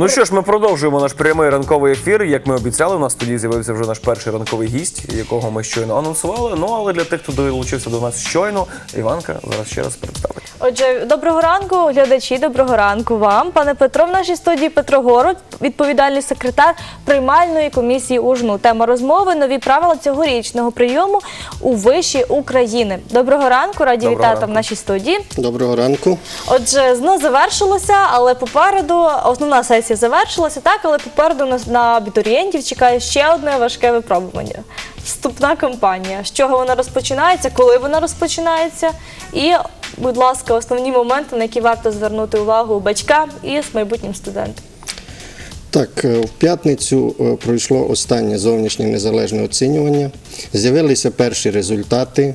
Ну що ж, ми продовжуємо наш прямий ранковий ефір. Як ми обіцяли, у нас тоді з'явився вже наш перший ранковий гість, якого ми щойно анонсували. Ну але для тих, хто долучився до нас щойно, Іванка зараз ще раз представить. Отже, доброго ранку, глядачі. Доброго ранку вам, пане Петро. В нашій студії Петро Город, відповідальний секретар приймальної комісії УЖНУ. Тема розмови нові правила цьогорічного прийому у виші України. Доброго ранку, раді Доброго вітати ранку. в нашій студії. Доброго ранку. Отже, ЗНО завершилося, але попереду основна сесія завершилася, так, але попереду нас на абітурієнтів чекає ще одне важке випробування. Вступна кампанія. З чого вона розпочинається, коли вона розпочинається, і, будь ласка, основні моменти, на які варто звернути увагу батькам і з майбутнім студентом. Так, е, в п'ятницю е, пройшло останнє зовнішнє незалежне оцінювання. З'явилися перші результати,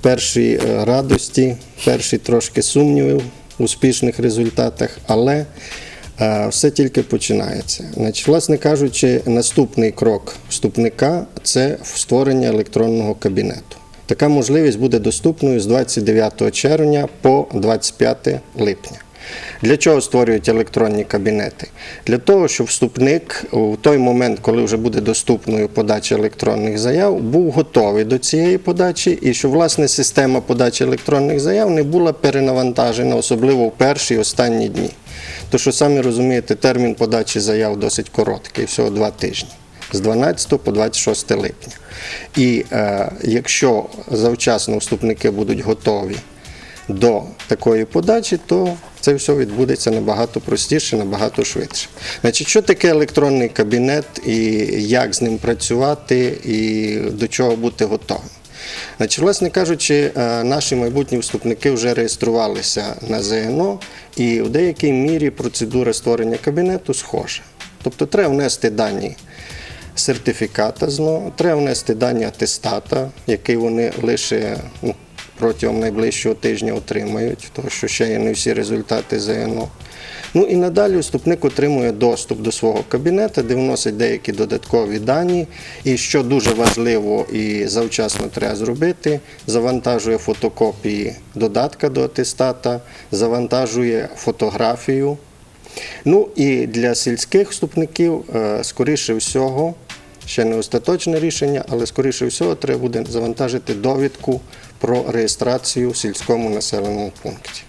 перші е, радості, перші трошки сумнівів в успішних результатах, але все тільки починається. Значить, власне кажучи, наступний крок вступника це створення електронного кабінету. Така можливість буде доступною з 29 червня по 25 липня. Для чого створюють електронні кабінети? Для того, щоб вступник у той момент, коли вже буде доступною подача електронних заяв, був готовий до цієї подачі, і щоб власне система подачі електронних заяв не була перенавантажена, особливо в перші останні дні. То що самі розумієте, термін подачі заяв досить короткий, всього два тижні. З 12 по 26 липня. І е, якщо завчасно вступники будуть готові до такої подачі, то це все відбудеться набагато простіше, набагато швидше. Значить, що таке електронний кабінет і як з ним працювати, і до чого бути готовим? Значить, власне кажучи, е, наші майбутні вступники вже реєструвалися на ЗНО, і в деякій мірі процедура створення кабінету схожа. Тобто треба внести дані сертифіката знову, треба внести дані атестата, який вони лише ну, протягом найближчого тижня отримають, тому що ще є не всі результати ЗНО. Ну і надалі вступник отримує доступ до свого кабінету, де вносить деякі додаткові дані. І що дуже важливо і завчасно треба зробити, завантажує фотокопії додатка до атестата, завантажує фотографію. Ну і для сільських вступників, е, скоріше всього, ще не остаточне рішення, але скоріше всього треба буде завантажити довідку про реєстрацію в сільському населеному пункті.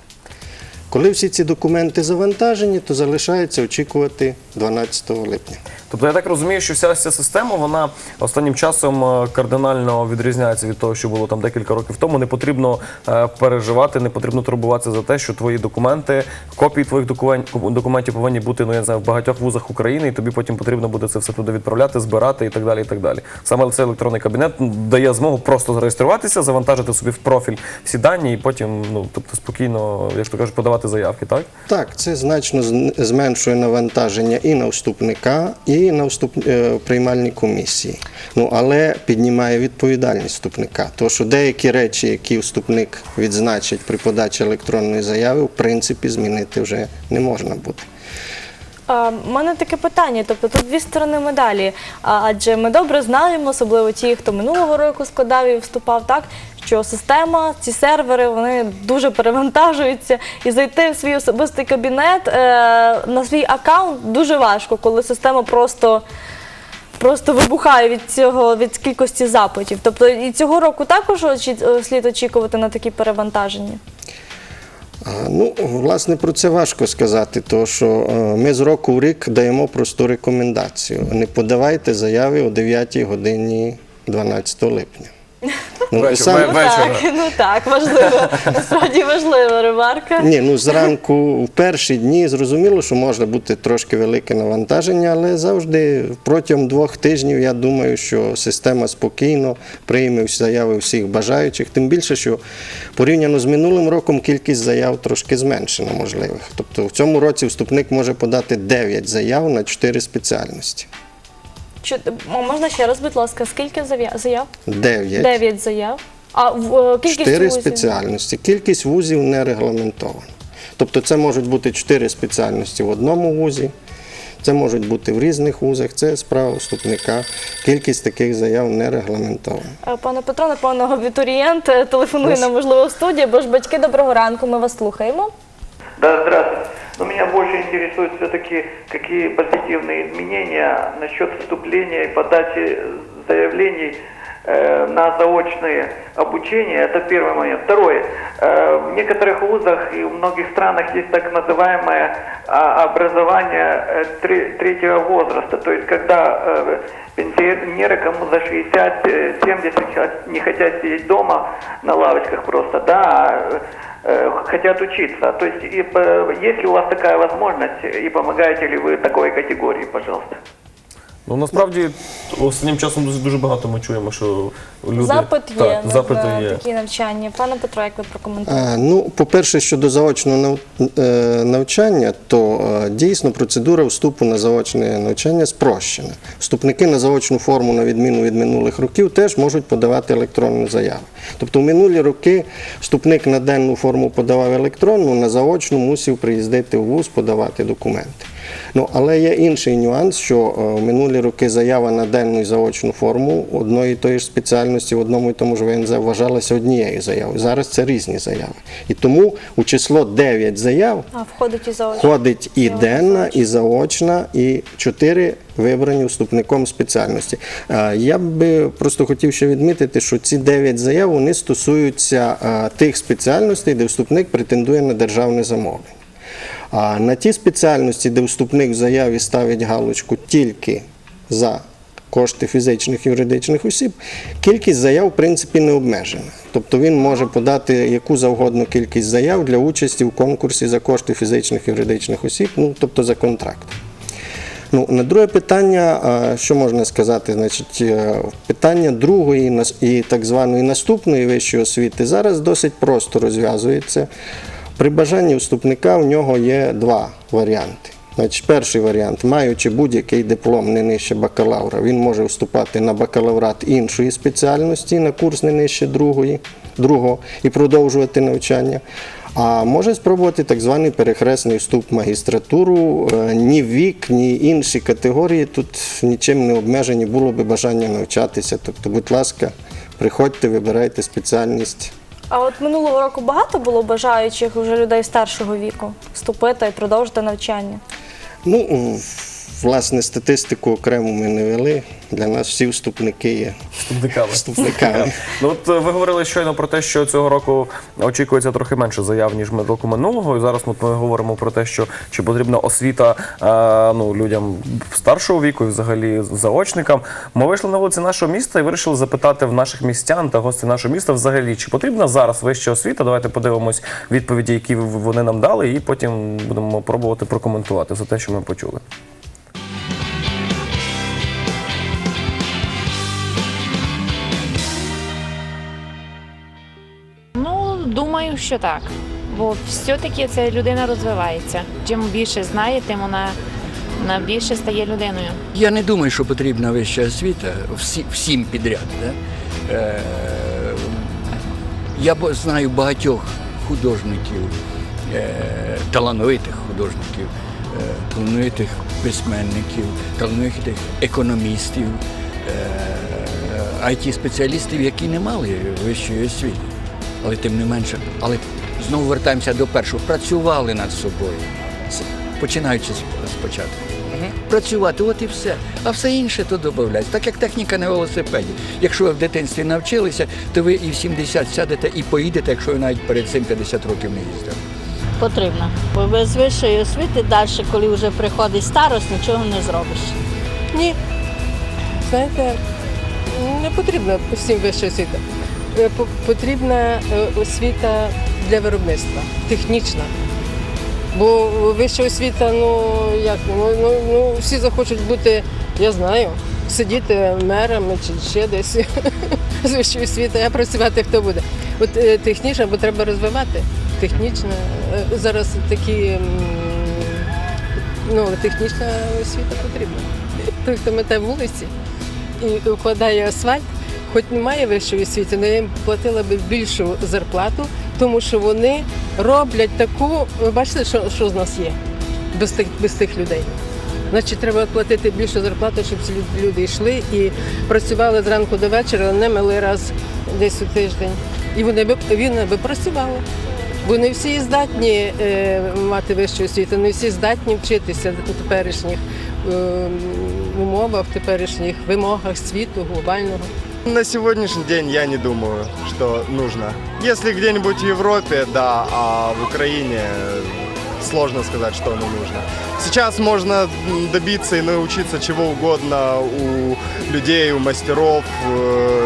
Коли всі ці документи завантажені, то залишається очікувати 12 липня. Тобто я так розумію, що вся ця система вона останнім часом е, кардинально відрізняється від того, що було там декілька років тому. Не потрібно е, переживати, не потрібно турбуватися за те, що твої документи, копії твоїх документ- документів повинні бути ну я не знаю в багатьох вузах України, і тобі потім потрібно буде це все туди відправляти, збирати і так далі. І так далі. Саме цей електронний кабінет дає змогу просто зареєструватися, завантажити собі в профіль всі дані, і потім ну тобто спокійно, як то кажуть, подавати заявки, так? Так, це значно зменшує навантаження і на вступника, і на вступ... е, приймальні комісії. Ну, але піднімає відповідальність вступника. Тому що деякі речі, які вступник відзначить при подачі електронної заяви, в принципі, змінити вже не можна буде. У мене таке питання, тобто тут дві сторони медалі. Адже ми добре знаємо, особливо ті, хто минулого року складав і вступав, так що система, ці сервери, вони дуже перевантажуються, і зайти в свій особистий кабінет е, на свій аккаунт дуже важко, коли система просто. Просто вибухає від цього від кількості запитів. Тобто і цього року також очі- слід очікувати на такі перевантаження. Ну, власне, про це важко сказати, тому що е, ми з року в рік даємо просту рекомендацію. Не подавайте заяви о 9 годині 12 липня. Ну, Ну так, ну так, важливо. Насправді важлива ремарка. Ні, ну зранку в перші дні зрозуміло, що може бути трошки велике навантаження, але завжди протягом двох тижнів я думаю, що система спокійно прийме всі заяви всіх бажаючих. Тим більше, що порівняно з минулим роком кількість заяв трошки зменшена можливих. Тобто в цьому році вступник може подати 9 заяв на 4 спеціальності. Чи, можна ще раз, будь ласка, скільки заяв? 9. Дев'ять заяв. А в е, кількість 4 вузів? спеціальності. Кількість вузів не регламентована. Тобто це можуть бути 4 спеціальності в одному вузі, це можуть бути в різних вузах, це справа вступника. Кількість таких заяв не регламентована. Е, Пане Петро, напевно, абітурієнт е, телефонує нам, можливо, в студії, бо ж батьки, доброго ранку, ми вас слухаємо. Да, здравствуйте. Но меня больше интересует все-таки, какие позитивные изменения насчет вступления и подачи заявлений э, на заочное обучение. Это первый момент. Второе. Э, В некоторых вузах и в многих странах есть так называемое а, образование э, тре- третьего возраста. То есть, когда э, пенсионеры, кому за 60, э, 70 хот- не хотят сидеть дома на лавочках просто, да, а, э, хотят учиться. То есть, и, есть ли у вас такая возможность и помогаете ли вы такой категории, пожалуйста? Ну насправді останнім часом дуже, дуже багато ми чуємо, що люди Запит є так, на, на є. такі навчання. Пане Петро, як ви прокоментуєте? А, Ну, по-перше, щодо заочного е, навчання, то е, дійсно процедура вступу на заочне навчання спрощена. Вступники на заочну форму, на відміну від минулих років, теж можуть подавати електронну заяву. Тобто в минулі роки вступник на денну форму подавав електронну, на заочну мусив приїздити в вуз подавати документи. Ну, але є інший нюанс, що е, в минулі роки заява на денну і заочну форму одної і тої ж спеціальності в одному і тому ж ВНЗ вважалася однією заявою. Зараз це різні заяви. І тому у число 9 заяв А, входить і заочно. входить і денна, і заочна, і чотири вибрані вступником спеціальності. Е, Я би просто хотів ще відмітити, що ці 9 заяв вони стосуються е, тих спеціальностей, де вступник претендує на державне замовлення. А на ті спеціальності, де вступник в заяві ставить галочку тільки за кошти фізичних і юридичних осіб, кількість заяв, в принципі, не обмежена. Тобто він може подати яку завгодно кількість заяв для участі в конкурсі за кошти фізичних і юридичних осіб, ну тобто за контракт. Ну, на друге питання, що можна сказати, значить, е, питання другої і так званої наступної вищої освіти зараз досить просто розв'язується. При бажанні вступника в нього є два варіанти. Значить, перший варіант, маючи будь-який диплом не нижче бакалавра, він може вступати на бакалаврат іншої спеціальності на курс не нижче другої, другого і продовжувати навчання. А може спробувати так званий перехресний вступ в магістратуру. Е, Ні вік, ні інші категорії тут нічим не обмежені, було би бажання навчатися. Тобто, будь ласка, приходьте, вибирайте спеціальність. А от минулого року багато було бажаючих вже людей старшого віку вступити і продовжити навчання. Ну, власне, статистику окремо ми не вели. Для нас всі вступники є Вступниками. вступниками. Ну от е, ви говорили щойно про те, що цього року очікується трохи менше заяв, ніж ми року минулого. І зараз от ми говоримо про те, що чи потрібна освіта е, ну, людям старшого віку і взагалі заочникам. Ми вийшли на вулиці нашого міста і вирішили запитати в наших містян та гостей нашого міста взагалі, чи потрібна зараз вища освіта. Давайте подивимось відповіді, які вони нам дали, і потім будемо пробувати прокоментувати за те, що ми почули. Думаю, що так. Бо все-таки ця людина розвивається. Чим більше знає, тим вона, вона більше стає людиною. Я не думаю, що потрібна вища освіта всі, всім підряд. Да? Е, я знаю багатьох художників, е, талановитих художників, е, талановитих письменників, талановитих економістів, е, IT-спеціалістів, які не мали вищої освіти. Але тим не менше, але знову вертаємося до першого. Працювали над собою, починаючи спочатку. Працювати, от і все. А все інше то додається. Так як техніка на велосипеді. Якщо ви в дитинстві навчилися, то ви і в 70 сядете і поїдете, якщо ви навіть перед цим 50 років не їздили. Потрібно. Бо без вищої освіти далі, коли вже приходить старость, нічого не зробиш. Ні. Знаєте, не потрібна всім вища освіта. Е, по- Потрібна е, освіта для виробництва, технічна. Бо вища освіта, ну як, ну, ну, ну всі захочуть бути, я знаю, сидіти мерами чи ще десь з вищої освіти, а працювати хто буде. От е, технічна, бо треба розвивати. Технічна. Зараз такі ну, технічна освіта потрібна. Той, хто мете вулиці і укладає асфальт, хоч немає вищої освіти, але я їм платила би більшу зарплату, тому що вони роблять таку. Ви бачите, що, що з нас є без тих, без тих людей. Значить, треба платити більшу зарплату, щоб ці люди йшли і працювали зранку до вечора, не мили раз десь у тиждень. І вони би він би працювали. Бо не всі здатні е, мати вищу освіту, не всі здатні вчитися у теперішніх е, умовах, в теперішніх вимогах світу глобального. На сегодняшний день я не думаю, что нужно. Если где-нибудь в Европе, да, а в Украине сложно сказать, что оно нужно. Сейчас можно добиться и научиться чего угодно у людей, у мастеров, э,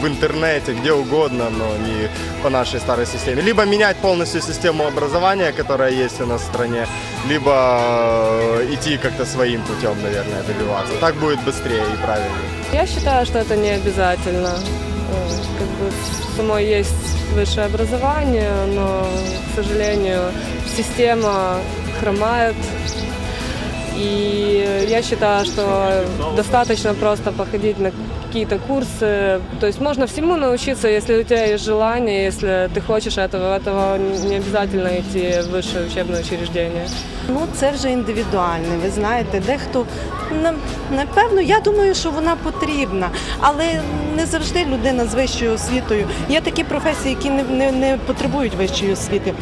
в интернете, где угодно, но не по нашей старой системе. Либо менять полностью систему образования, которая есть у нас в стране, либо э, идти как-то своим путем, наверное, добиваться. Так будет быстрее и правильнее. Я считаю, что это не обязательно. Э, Как бы само есть высшее образование, но, к сожалению, система хромает. И я считаю, что достаточно просто походить на какие-то курсы. То есть можно всему научиться, если у тебя есть желание, если ты хочешь этого. Этого не обязательно идти в высшее учебное учреждение. Ну, це вже індивідуально. Ви знаєте, дехто на- напевно, я думаю, що вона потрібна, але не завжди людина з вищою освітою. Є такі професії, які не, не, не потребують вищої освіти,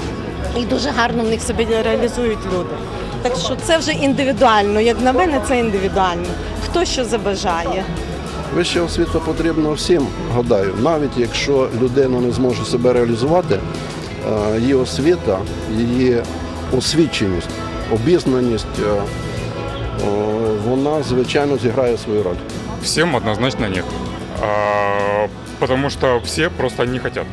і дуже гарно в них себе реалізують люди. Так що це вже індивідуально. Як на мене, це індивідуально. Хто що забажає. Вища освіта потрібна всім, гадаю. Навіть якщо людина не зможе себе реалізувати, е, її освіта, її освіченість, обізнаність, е, вона, звичайно, зіграє свою роль. Всем однозначно нет. А, потому что все просто не хотят.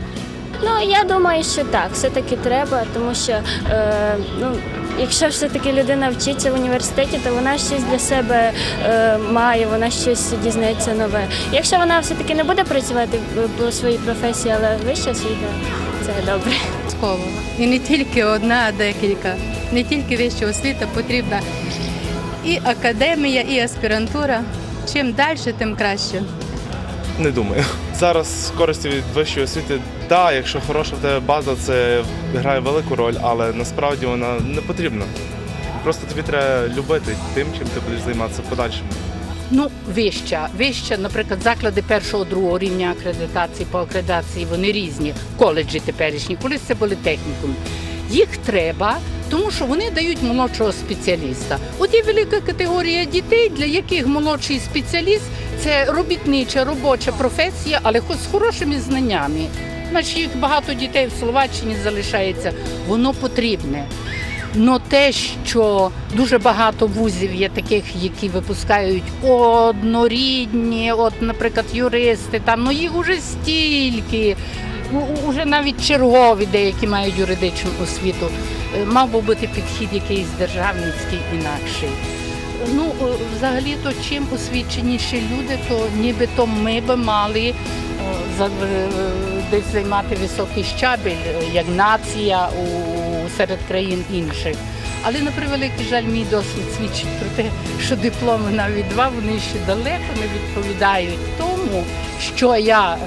Ну я думаю, що так, все-таки треба, тому що е, ну, якщо все-таки людина вчиться в університеті, то вона щось для себе е, має, вона щось дізнається нове. Якщо вона все-таки не буде працювати по своїй професії, але вища освіта, це добре. І не тільки одна, а декілька. Не тільки вища освіта потрібна і академія, і аспірантура. Чим далі, тим краще. Не думаю. Зараз користі від вищої освіти, да, якщо хороша в тебе база, це грає велику роль, але насправді вона не потрібна. Просто тобі треба любити тим, чим ти будеш займатися в подальшому. Ну, вища. Вища, наприклад, заклади першого, другого рівня акредитації по акредитації, вони різні. Коледжі теперішні, колись це були технікум. Їх треба, тому що вони дають молодшого спеціаліста. От є велика категорія дітей, для яких молодший спеціаліст це робітнича, робоча професія, але хоч з хорошими знаннями. Значить, їх багато дітей в Словаччині залишається. Воно потрібне. Но те, що дуже багато вузів є таких, які випускають однорідні, от, наприклад, юристи, там ну їх уже стільки. Уже навіть чергові деякі мають юридичну освіту. Е, Мав би бути підхід якийсь державницький інакший. Ну, е, взагалі-то чим освіченіші люди, то нібито ми би мали е, десь займати високий щабель, е, як нація у, серед країн інших. Але на превеликий жаль, мій досвід свідчить про те, що дипломи навіть два вони ще далеко не відповідають тому, що я,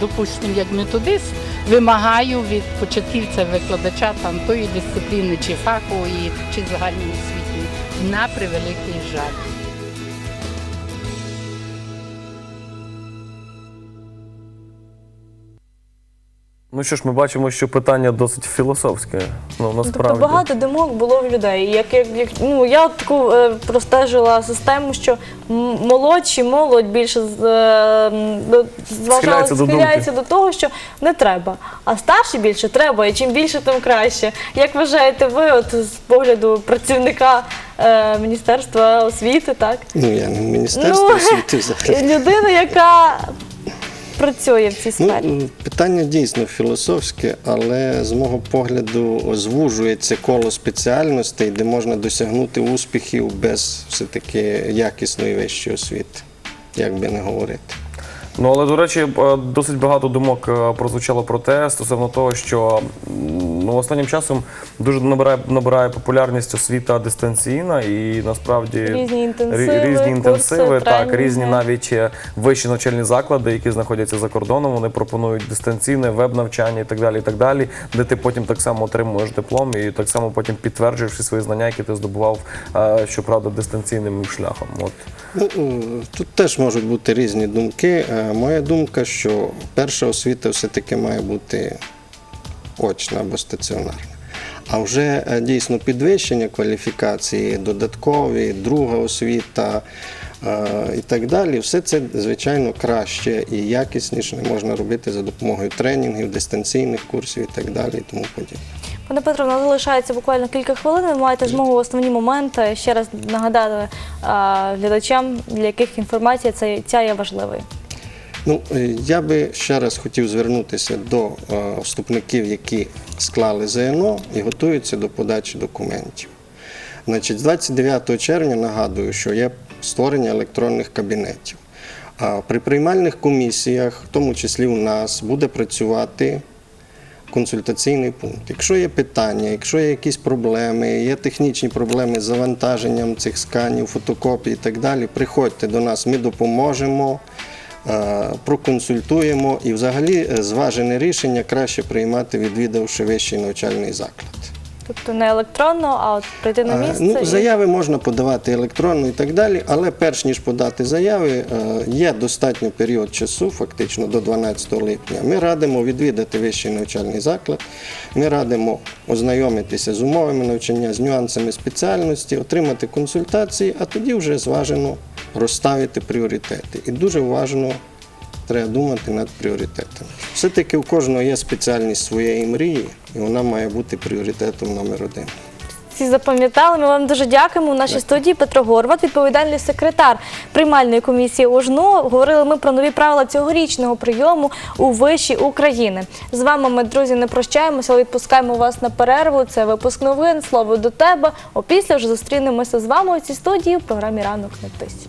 допустимо, як методист, вимагаю від початківця викладача там тої дисципліни, чи фахової, чи загальної освіти. На превеликий жаль. Ну що ж, ми бачимо, що питання досить філософське. Ну, насправді. Тобто багато думок було в людей. Як, як, як ну я таку е, простежила систему, що молодші, молодь більше з, е, до- зважала, Схиляється до схиляється до того, що не треба. А старші більше треба, і чим більше, тим краще. Як вважаєте ви, от з погляду працівника е, Міністерства освіти, так? Ну, я не в Міністерстві Ну, освіти взагалі. Людина, яка працює в цій Ну, сфері. Ну, питання дійсно філософське, але з мого погляду звужується коло спеціальностей, де можна досягнути успіхів без все-таки якісної вищої освіти, як би не говорити. Ну але до речі, е, досить багато думок е, прозвучало про те стосовно того, що ну останнім часом дуже набирає набирає популярність освіта дистанційна і насправді Різні інтенсиви, різні інтенсиви, курси, так тренінги. різні навіть е, вищі навчальні заклади, які знаходяться за кордоном. Вони пропонують дистанційне веб-навчання і так далі. І так далі, де ти потім так само отримуєш диплом і так само потім підтверджуєш всі свої знання, які ти здобував, е, щоправда, дистанційним шляхом. От Ну, тут теж можуть бути різні думки. Е, Моя думка, що перша освіта все-таки має бути очна або стаціонарна. А вже е, дійсно підвищення кваліфікації, додаткові, друга освіта е, і так далі, все це звичайно краще і якісніше можна робити за допомогою тренінгів, дистанційних курсів і так далі. І тому подібне. Пане Петро, у нас залишається буквально кілька хвилин. Ви маєте змогу основні моменти ще раз нагадати а, глядачам, для яких інформація ця є важливою. Ну, е, я би ще раз хотів звернутися до е, вступників, які склали ЗНО і готуються до подачі документів. Значить, з 29 червня нагадую, що є створення електронних кабінетів. При приймальних комісіях, в тому числі у нас, буде працювати консультаційний пункт. Якщо є питання, якщо є якісь проблеми, є технічні проблеми з завантаженням цих сканів, фотокопій і так далі, приходьте до нас, ми допоможемо, проконсультуємо і взагалі е, зважене рішення краще приймати, відвідавши вищий навчальний заклад. Тобто не електронно, а от прийти на Е, місце. Ну, заяви можна подавати електронно і так далі, але перш ніж подати заяви, е, є достатньо період часу, фактично до 12 липня. Ми радимо відвідати вищий навчальний заклад. Ми радимо ознайомитися з умовами навчання, з нюансами спеціальності, отримати консультації, а тоді вже зважено розставити пріоритети. І дуже уважно треба думати над пріоритетами. Все-таки у кожного є спеціальність своєї мрії, і вона має бути пріоритетом номер один. Всі запам'ятали. Ми вам дуже дякуємо. У нашій студії Петро Горват, відповідальний секретар приймальної комісії ОЖНУ. Говорили ми про нові правила цьогорічного прийому у виші України. З вами ми, друзі, не прощаємося, але відпускаємо вас на перерву. Це випуск новин. Слово до тебе. Опісля вже зустрінемося з вами у цій студії в програмі Ранок на тисі.